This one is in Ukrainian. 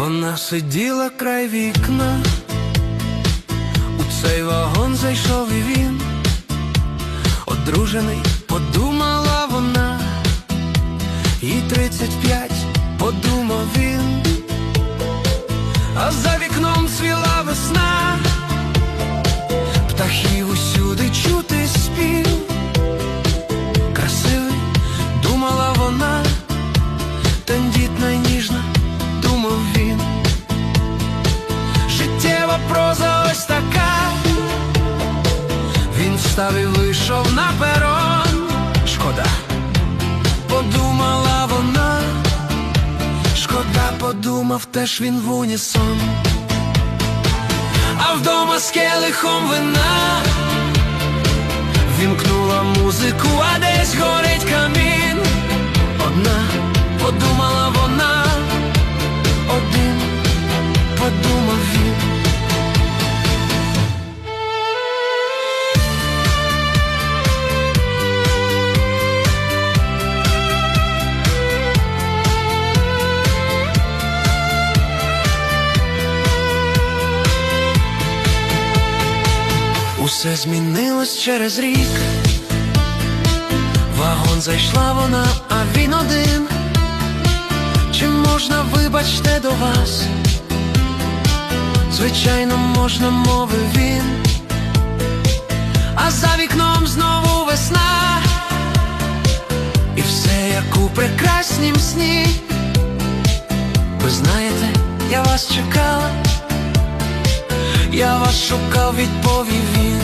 Вона сиділа край вікна, у цей вагон зайшов і він, одружений, подумала вона, їй тридцять п'ять, подумав він, а за вікном цвіла весна, птахів усюди чути проза ось така. Він встав і вийшов на перон. Шкода, подумала вона. Шкода, подумав теж він в унісон. А вдома з келихом вина Вімкнула музику, а десь горить камін. Усе змінилось через рік. Вагон зайшла вона, а він один. Чи можна, вибачте, до вас? Звичайно, можна, мовив він. А за вікном знову весна. І все як у прекраснім сні. Ви знаєте, я вас чекала. Я вас шукав, відповів він.